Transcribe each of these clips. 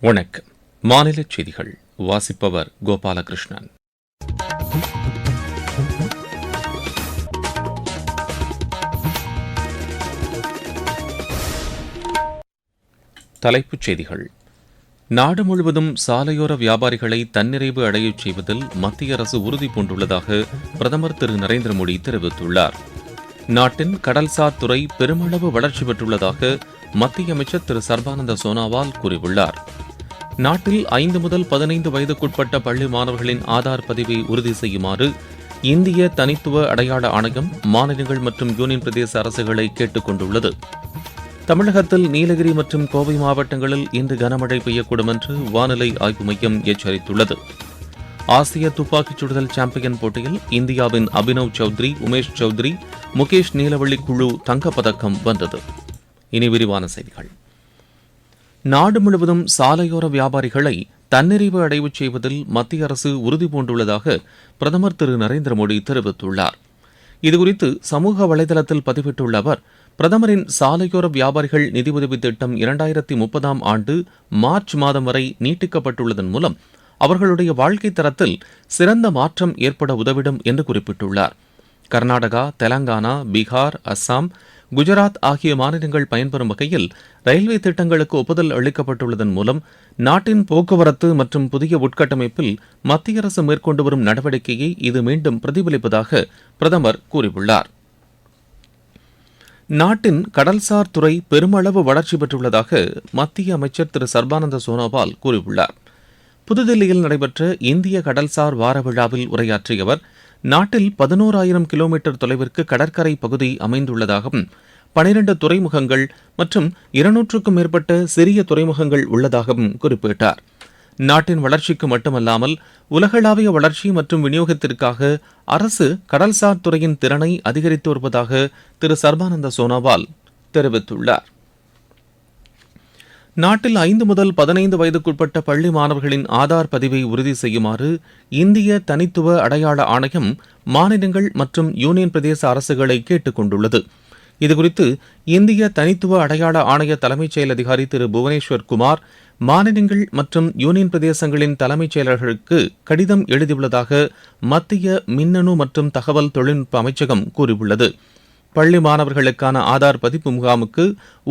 வணக்கம். மாநில செய்திகள். வாசிப்பவர் கோபாலகிருஷ்ணன். தலைப்புச் செய்திகள். நாடு முழுவதும் சாலையோர வியாபாரிகளை தன்னிறைவு அடையச் செய்வதில் மத்திய அரசு உறுதி பூண்டுள்ளதாக பிரதமர் திரு நரேந்திர மோடி தெரிவித்துள்ளார். நாட்டின் கடல்சார் துறை பெருமளவு வளர்ச்சி பெற்றுள்ளதாக மத்திய அமைச்சர் திரு சர்பானந்த சோனாவால் கூறியுள்ளார். நாட்டில் ஐந்து முதல் பதினைந்து வயதுக்குட்பட்ட பள்ளி மாணவர்களின் ஆதார் பதிவை உறுதி செய்யுமாறு இந்திய தனித்துவ அடையாள ஆணையம் மாநிலங்கள் மற்றும் யூனியன் பிரதேச அரசுகளை கேட்டுக் கொண்டுள்ளது. தமிழகத்தில் நீலகிரி மற்றும் கோவை மாவட்டங்களில் இன்று கனமழை பெய்யக்கூடும் என்று வானிலை ஆய்வு மையம் எச்சரித்துள்ளது. ஆசிய துப்பாக்கிச் சுடுதல் சாம்பியன் போட்டியில் இந்தியாவின் அபினவ் சௌத்ரி உமேஷ் சௌத்ரி முகேஷ் நீலவள்ளி குழு தங்கப்பதக்கம் வென்றது. இனி விரிவான செய்திகள். நாடு முழுவதும் சாலையோர வியாபாரிகளை தன்னிறைவு அடைவு செய்வதில் மத்திய அரசு உறுதி பூண்டுள்ளதாக பிரதமர் திரு நரேந்திர மோடி தெரிவித்துள்ளார். இதுகுறித்து சமூக வலைதளத்தில் பதிவிட்டுள்ள அவர் பிரதமரின் சாலையோர வியாபாரிகள் நிதியுதவி திட்டம் இரண்டாயிரத்தி முப்பதாம் ஆண்டு மார்ச் மாதம் வரை நீட்டிக்கப்பட்டுள்ளதன் மூலம் அவர்களுடைய வாழ்க்கை தரத்தில் சிறந்த மாற்றம் ஏற்பட உதவிடும் என்று குறிப்பிட்டுள்ளார். கர்நாடகா தெலங்கானா பீகார் அஸ்ஸாம் குஜராத் ஆகிய மாநிலங்கள் பயன்பெறும் வகையில் ரயில்வே திட்டங்களுக்கு ஒப்புதல் அளிக்கப்பட்டுள்ளதன் மூலம் நாட்டின் போக்குவரத்து மற்றும் புதிய உட்கட்டமைப்பில் மத்திய அரசு மேற்கொண்டு வரும் நடவடிக்கையை இது மீண்டும் பிரதிபலிப்பதாக பிரதமர் கூறியுள்ளார். நாட்டின் கடல்சார் துறை பெருமளவு வளர்ச்சி பெற்றுள்ளதாக மத்திய அமைச்சர் திரு சர்பானந்த சோனோவால் கூறியுள்ளார். புதுதில்லியில் நடைபெற்ற இந்திய கடல்சார் வார விழாவில் உரையாற்றிய அவர் நாட்டில் பதினோராயிரம் கிலோமீட்டர் தொலைவிற்கு கடற்கரை பகுதி அமைந்துள்ளதாகவும் பனிரண்டு துறைமுகங்கள் மற்றும் இருநூற்றுக்கும் மேற்பட்ட சிறிய துறைமுகங்கள் உள்ளதாகவும் குறிப்பிட்டார். நாட்டின் வளர்ச்சிக்கு மட்டுமல்லாமல் உலகளாவிய வளர்ச்சி மற்றும் விநியோகத்திற்காக அரசு கடல்சார் துறையின் திறனை அதிகரித்து வருவதாக திரு சர்பானந்த சோனோவால் தெரிவித்துள்ளார். நாட்டில் ஐந்து முதல் பதினைந்து வயதுக்குட்பட்ட பள்ளி மாணவர்களின் ஆதார் பதிவை உறுதி செய்யுமாறு இந்திய தனித்துவ அடையாள ஆணையம் மாநிலங்கள் மற்றும் யூனியன் பிரதேச அரசுகளை கேட்டுக் கொண்டுள்ளது. இதுகுறித்து இந்திய தனித்துவ அடையாள ஆணைய தலைமைச் செயல் அதிகாரி திரு புவனேஸ்வர் குமார் மாநிலங்கள் மற்றும் யூனியன் பிரதேசங்களின் தலைமைச் செயலர்களுக்கு கடிதம் எழுதியுள்ளதாக மத்திய மின்னணு மற்றும் தகவல் தொழில்நுட்ப அமைச்சகம் கூறியுள்ளது. பள்ளி மாணவர்களுக்கான ஆதார் பதிப்பு முகாமுக்கு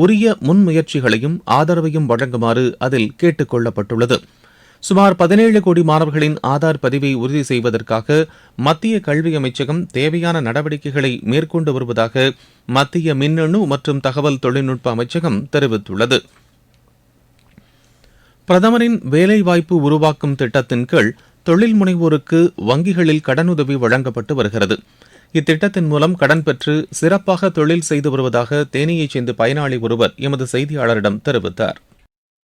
உரிய முன்முயற்சிகளையும் ஆதரவையும் வழங்குமாறு அதில் கேட்டுக் கொள்ளப்பட்டுள்ளது. சுமார் பதினேழு கோடி மாணவர்களின் ஆதார் பதிவை உறுதி செய்வதற்காக மத்திய கல்வி அமைச்சகம் தேவையான நடவடிக்கைகளை மேற்கொண்டு வருவதாக மத்திய மின்னணு மற்றும் தகவல் தொழில்நுட்ப அமைச்சகம் தெரிவித்துள்ளது. பிரதமரின் வேலைவாய்ப்பு உருவாக்கும் திட்டத்தின் கீழ் தொழில் முனைவோருக்கு வங்கிகளில் கடனுதவி வழங்கப்பட்டு வருகிறது. இத்திட்டத்தின் மூலம் கடன் பெற்று சிறப்பாக தொழில் செய்து வருவதாக தேனியைச் சேர்ந்த பயனாளி ஒருவர் எமது செய்தியாளரிடம் தெரிவித்தார்.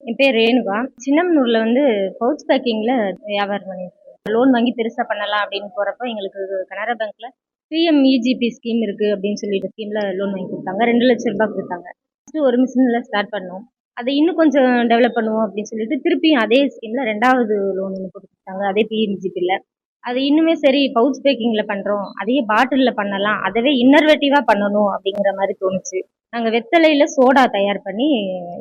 என் பேர் ரேணுகா. சின்னமனூர்ல வந்து பவுச் பேக்கிங்ல வியாபாரம் பண்ணியிருக்கேன். லோன் வாங்கி பெருசா பண்ணலாம் அப்படின்னு போறப்போ எங்களுக்கு கனரா பேங்க்ல பிஎம் இஜிபி ஸ்கீம் இருக்கு அப்படின்னு சொல்லிட்டு ஸ்கீம்ல லோன் வாங்கி கொடுத்தாங்க. ரெண்டு லட்சம் ரூபாய் கொடுத்தாங்க. ஃபர்ஸ்ட் ஒரு மிஷின்ல ஸ்டார்ட் பண்ணோம். அதை இன்னும் கொஞ்சம் டெவலப் பண்ணுவோம் அப்படின்னு சொல்லிட்டு திருப்பியும் அதே ஸ்கீம்ல ரெண்டாவது லோன் ஒன்று கொடுத்துருக்காங்க அதே பிஎம்ஜிபியில் அது இன்னுமே சரி பவுச் பேக்கிங்ல பண்றோம். அதையே பாட்டில்ல பண்ணலாம். அதவே இன்னர்வேட்டிவா பண்ணணும் அப்படிங்கிற மாதிரி தோணுச்சு. நாங்க வெத்தலையில சோடா தயார் பண்ணி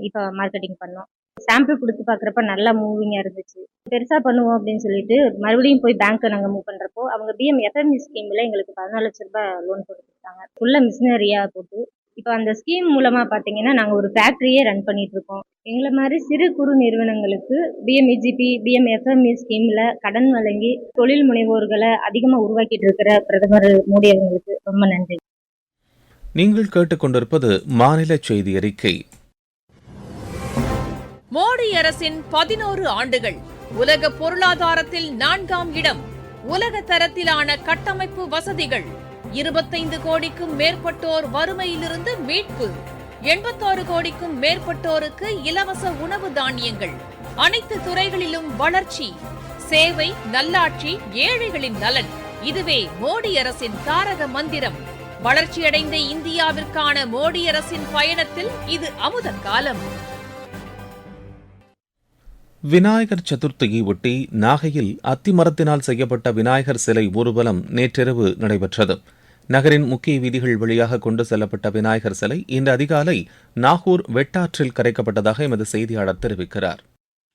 இப்போ மார்க்கெட்டிங் பண்ணோம். சாம்பிள் கொடுத்து பார்க்குறப்ப நல்லா மூவிங்காக இருந்துச்சு. பெருசாக பண்ணுவோம் அப்படின்னு சொல்லிட்டு மறுபடியும் போய் பேங்க்கை நாங்கள் மூவ் பண்ணுறப்போ அவங்க பிஎம் எஃப்எம்இ ஸ்கீமில் எங்களுக்கு பதினாலு லட்ச ரூபாய் லோன் கொடுத்துருக்காங்க. ஃபுல்லாக மிஷினரியாக போட்டு இப்போ அந்த ஸ்கீம் மூலமாக பார்த்தீங்கன்னா நாங்கள் ஒரு ஃபேக்ட்ரியே ரன் பண்ணிட்டு இருக்கோம் எங்களை மாதிரி சிறு குறு நிறுவனங்களுக்கு பிஎம்இஜிபி பிஎம் எஃப்எம்இ ஸ்கீமில் கடன் வழங்கி தொழில் முனைவோர்களை அதிகமாக உருவாக்கிட்டு இருக்கிற பிரதமர் மோடி அவங்களுக்கு ரொம்ப நன்றி. நீங்கள் கேட்டுக்கொண்டிருப்பது மாநில செய்தி அறிக்கை. மோடி அரசின் பதினோரு ஆண்டுகள் உலக பொருளாதாரத்தில் நான்காம் இடம் உலக தரத்திலான கட்டமைப்பு வசதிகள். இருபத்தைந்து கோடிக்கும் மேற்பட்டோர் வறுமையிலிருந்து மீட்பு. எண்பத்தாறு கோடிக்கும் மேற்பட்டோருக்கு இலவச உணவு தானியங்கள். அனைத்து துறைகளிலும் வளர்ச்சி. சேவை நல்லாட்சி ஏழைகளின் நலன். இதுவே மோடி அரசின் தாரக மந்திரம். வளர்ச்சியடைந்த இந்தியாவிற்கான மோடி அரசின் பயணத்தில் இது அமுத காலம். விநாயகர் சதுர்த்தியை ஒட்டி நாகையில் அத்திமரத்தினால் செய்யப்பட்ட விநாயகர் சிலை ஊர்வலம் நேற்றிரவு நடைபெற்றது. நகரின் முக்கிய வீதிகள் வழியாக கொண்டு செல்லப்பட்ட விநாயகர் சிலை இன்று அதிகாலை நாகூர் வெட்டாற்றில் கரைக்கப்பட்டதாக எமது செய்தியாளர் தெரிவிக்கிறார்.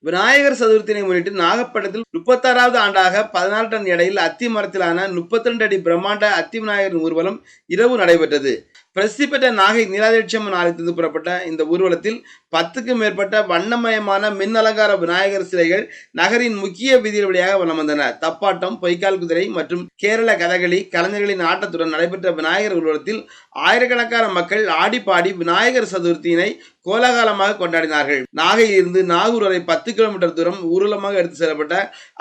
விநாயகர் சதுர்த்தினை முன்னிட்டு நாகப்பட்டினத்தில் முப்பத்தாறாவது ஆண்டாக பதினாறு டன் எடையில் அத்தி மரத்திலான முப்பத்தி ரெண்டு அடி பிரம்மாண்ட அத்தி விநாயகரின் ஊர்வலம் இரவு நடைபெற்றது. பிரசித்தி பெற்ற நாகை நீலாதிட்சம்மன் ஆலயத்திலிருந்து புறப்பட்ட இந்த ஊர்வலத்தில் பத்துக்கும் மேற்பட்ட வண்ணமயமான மின் அலங்கார விநாயகர் சிலைகள் நகரின் முக்கிய வீதிகள் வழியாக வலம் வந்தன. தப்பாட்டம் பொய்க்கால் குதிரை மற்றும் கேரள கதகளி கலைஞர்களின் ஆட்டத்துடன் நடைபெற்ற விநாயகர் ஊர்வலத்தில் ஆயிரக்கணக்கான மக்கள் ஆடி பாடி விநாயகர் சதுர்த்தியினை கோலாகலமாக கொண்டாடினார்கள். நாகையில் இருந்து நாகூர் வரை பத்து கிலோமீட்டர் தூரம் ஊர்வலமாக எடுத்து செல்லப்பட்ட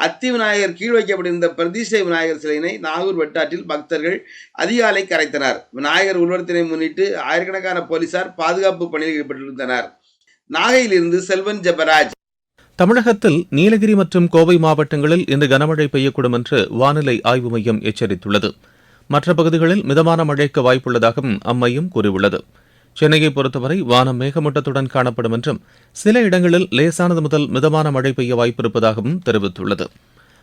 அத்தி விநாயகர் கீழ் வைக்கப்பட்டிருந்த பிரதிஷ்டை விநாயகர் சிலையினை நாகூர் வெட்டாற்றில் பக்தர்கள் அதிகாலை கரைத்தனர். விநாயகர் ஊர்வலத்தினை முன்னிட்டு ஆயிரக்கணக்கான போலீசார் பாதுகாப்பு பணியில் ஈடுபட்டிருந்தனர். நாகையிலிருந்து செல்வன் ஜெபராஜ். தமிழகத்தில் நீலகிரி மற்றும் கோவை மாவட்டங்களில் இன்று கனமழை பெய்யக்கூடும் என்று வானிலை ஆய்வு மையம் எச்சரித்துள்ளது. மற்ற பகுதிகளில் மிதமான மழைக்கு வாய்ப்புள்ளதாகவும் அம்மையம் கூறியுள்ளது. சென்னையை பொறுத்தவரை வானம் மேகமூட்டத்துடன் காணப்படும் என்றும் சில இடங்களில் லேசானது முதல் மிதமான மழை பெய்ய வாய்ப்பிருப்பதாகவும் தெரிவித்துள்ளது.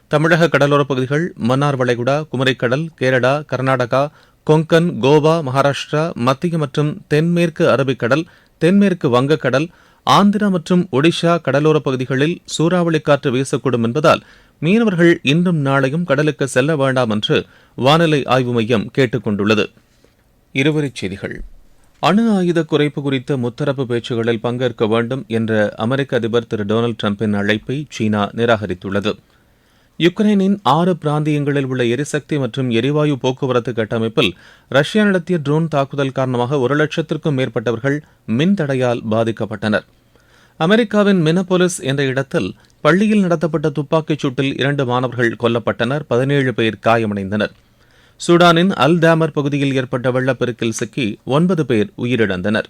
தமிழக கடலோரப் பகுதிகள் மன்னார் வளைகுடா குமரிக்கடல் கேரளா கர்நாடகா கொங்கன் கோவா மகாராஷ்டிரா மத்திய மற்றும் தென்மேற்கு அரபிக்கடல் தென்மேற்கு வங்கக்கடல் ஆந்திரா மற்றும் ஒடிஷா கடலோரப் பகுதிகளில் சூறாவளி காற்று வீசக்கூடும் என்பதால் மீனவர்கள் இன்றும் நாளையும் கடலுக்கு செல்ல வேண்டாம் என்று வானிலை ஆய்வு மையம் கேட்டுக் கொண்டுள்ளது. இருவரிச் செய்திகள். அணு ஆயுத குறைப்பு குறித்த முத்தரப்பு பேச்சுகளில் பங்கேற்க வேண்டும் என்ற அமெரிக்க அதிபர் திரு டொனால்டு டிரம்பின் அழைப்பை சீனா நிராகரித்துள்ளது. யுக்ரைனின் ஆறு பிராந்தியங்களில் உள்ள எரிசக்தி மற்றும் எரிவாயு போக்குவரத்து கட்டமைப்பில் ரஷ்யா நடத்திய ட்ரோன் தாக்குதல் காரணமாக ஒரு லட்சத்திற்கும் மேற்பட்டவர்கள் மின் தடையால் பாதிக்கப்பட்டனர். அமெரிக்காவின் மினபோலிஸ் என்ற இடத்தில் பள்ளியில் நடத்தப்பட்ட துப்பாக்கிச் சூட்டில் இரண்டு மாணவர்கள் கொல்லப்பட்டனர் பதினேழு பேர் காயமடைந்தனர். சூடானின் அல் டேமர் பகுதியில் ஏற்பட்ட வெள்ளப்பெருக்கில் சிக்கி ஒன்பது பேர் உயிரிழந்தனர்.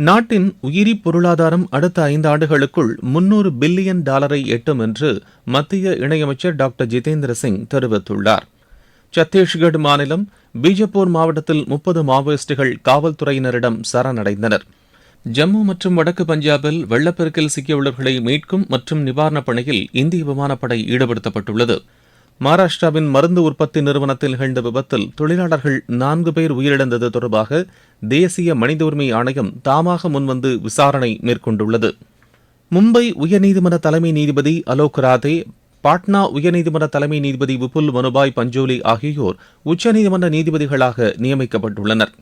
நாட்டின் உயிரி பொருளாதாரம் அடுத்த ஐந்து ஆண்டுகளுக்குள் முன்னூறு பில்லியன் டாலரை எட்டும் என்று மத்திய இணையமைச்சர் டாக்டர் ஜிதேந்திர சிங் தெரிவித்துள்ளார். சத்தீஸ்கட் மாநிலம் பீஜப்பூர் மாவட்டத்தில் முப்பது மாவோயிஸ்டுகள் காவல்துறையினரிடம் சரணடைந்தனர். ஜம்மு மற்றும் வடக்கு பஞ்சாபில் வெள்ளப்பெருக்கில் சிக்கியுள்ளவர்களை மீட்கும் மற்றும் நிவாரணப் பணியில் இந்திய விமானப்படை ஈடுபடுத்தப்பட்டுள்ளது. மகாராஷ்டிராவின் மருந்து உற்பத்தி நிறுவனத்தில் நிகழ்ந்த விபத்தில் தொழிலாளர்கள் நான்கு பேர் உயிரிழந்தது தொடர்பாக தேசிய மனித உரிமை ஆணையம் தாமாக முன்வந்து விசாரணை மேற்கொண்டுள்ளது. மும்பை உயர்நீதிமன்ற தலைமை நீதிபதி அலோக் ராதே பாட்னா உயர்நீதிமன்ற தலைமை நீதிபதி விபுல் மனுபாய் பஞ்சோலி ஆகியோர் உச்சநீதிமன்ற நீதிபதிகளாக நியமிக்கப்பட்டுள்ளனர்.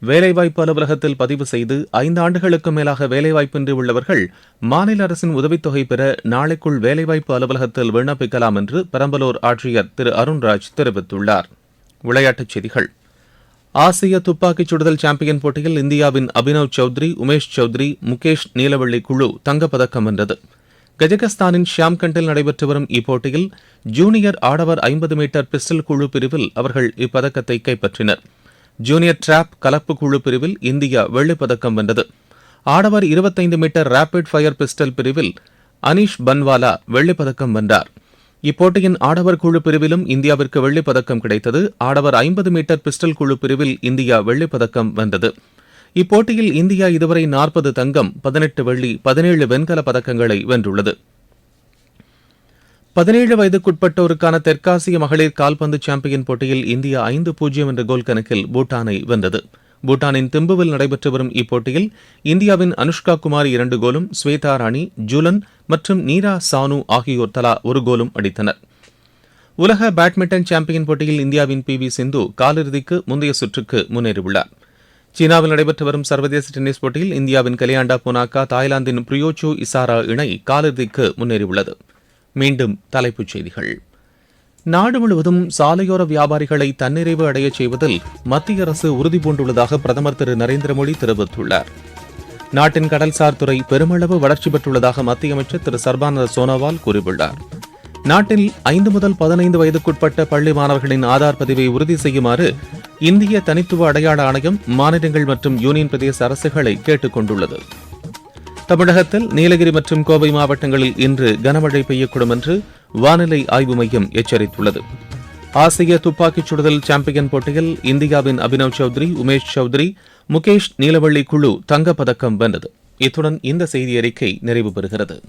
வேலைவாய்ப்பு அலுவலகத்தில் பதிவு செய்து ஐந்து ஆண்டுகளுக்கு மேலாக வேலைவாய்ப்பின்றி உள்ளவர்கள் மாநில அரசின் உதவித்தொகை பெற நாளைக்குள் வேலைவாய்ப்பு அலுவலகத்தில் விண்ணப்பிக்கலாம் என்று பெரம்பலூர் ஆட்சியர் திரு அருண்ராஜ் தெரிவித்துள்ளார். விளையாட்டுச் செய்திகள். ஆசிய துப்பாக்கிச் சுடுதல் சாம்பியன் போட்டியில் இந்தியாவின் அபினவ் சௌத்ரி உமேஷ் சௌத்ரி முகேஷ் நீலவள்ளி குழு தங்கப்பதக்கம் வென்றது. கஜகஸ்தானின் ஷியாம்கண்டில் நடைபெற்று வரும் இப்போட்டியில் ஜூனியர் ஆடவர் ஐம்பது மீட்டர் பிஸ்டல் குழு பிரிவில் அவர்கள் இப்பதக்கத்தை கைப்பற்றினர். ஜூனியர் டிராப் கலப்பு குழு பிரிவில் இந்தியா வெள்ளிப்பதக்கம் வென்றது. ஆடவர் இருபத்தைந்து மீட்டர் ரேபிட் ஃபயர் பிஸ்டல் பிரிவில் அனீஷ் பன்வாலா வெள்ளிப்பதக்கம் வென்றார். இப்போட்டியின் ஆடவர் குழு பிரிவிலும் இந்தியாவிற்கு வெள்ளிப்பதக்கம் கிடைத்தது. ஆடவர் ஐம்பது மீட்டர் பிஸ்டல் குழு பிரிவில் இந்தியா வெள்ளிப்பதக்கம் வென்றது. இப்போட்டியில் இந்தியா இதுவரை நாற்பது தங்கம் பதினெட்டு வெள்ளி பதினேழு வெண்கல பதக்கங்களை வென்றுள்ளது. பதினேழு வயதுக்குட்பட்டோருக்கான தெற்காசிய மகளிர் கால்பந்து சாம்பியன் போட்டியில் இந்தியா ஐந்து பூஜ்ஜியம் என்ற கோல் கணக்கில் பூட்டானை வென்றது. பூட்டானின் திம்புவில் நடைபெற்று வரும் இப்போட்டியில் இந்தியாவின் அனுஷ்கா குமார் இரண்டு கோலும் ஸ்வேதா ராணி ஜூலன் மற்றும் நீரா சானு ஆகியோர் தலா ஒரு கோலும் அடித்தனர். உலக பேட்மிண்டன் சாம்பியன் போட்டியில் இந்தியாவின் பி வி சிந்து காலிறுதிக்கு முந்தைய சுற்றுக்கு முன்னேறியுள்ளார். சீனாவில் நடைபெற்று வரும் சர்வதேச டென்னிஸ் போட்டியில் இந்தியாவின் கலியாண்டா போனாக்கா தாய்லாந்தின் பிரியோச்சோ இசாரா இணை காலிறுதிக்கு முன்னேறியுள்ளது. மீண்டும் தலைப்புச் செய்திகள். நாடு முழுவதும் சாலையோர வியாபாரிகளை தன்னிறைவு அடையச் செய்வதில் மத்திய அரசு உறுதிபூண்டுள்ளதாக பிரதமர் திரு நரேந்திர மோடி தெரிவித்துள்ளார். நாட்டின் கடல்சார் துறை பெருமளவு வளர்ச்சி பெற்றுள்ளதாக மத்திய அமைச்சர் திரு சர்பானந்த சோனோவால் கூறியுள்ளார். நாட்டில் ஐந்து முதல் பதினைந்து வயதுக்குட்பட்ட பள்ளி மாணவர்களின் ஆதார் பதிவை உறுதி செய்யுமாறு இந்திய தனித்துவ அடையாள ஆணையம் மாநிலங்கள் மற்றும் யூனியன் பிரதேச அரசுகளை கேட்டுக் கொண்டுள்ளது. தமிழகத்தில் நீலகிரி மற்றும் கோவை மாவட்டங்களில் இன்று கனமழை பெய்யக்கூடும் என்று வானிலை ஆய்வு மையம் எச்சரித்துள்ளது. ஆசிய துப்பாக்கிச் சுடுதல் சாம்பியன் போட்டியில் இந்தியாவின் அபினவ் சௌத்ரி உமேஷ் சௌத்ரி முகேஷ் நீலவள்ளி குழு தங்கப்பதக்கம் வென்றது. இத்துடன் இந்த செய்தி அறிக்கை நிறைவு பெறுகிறது.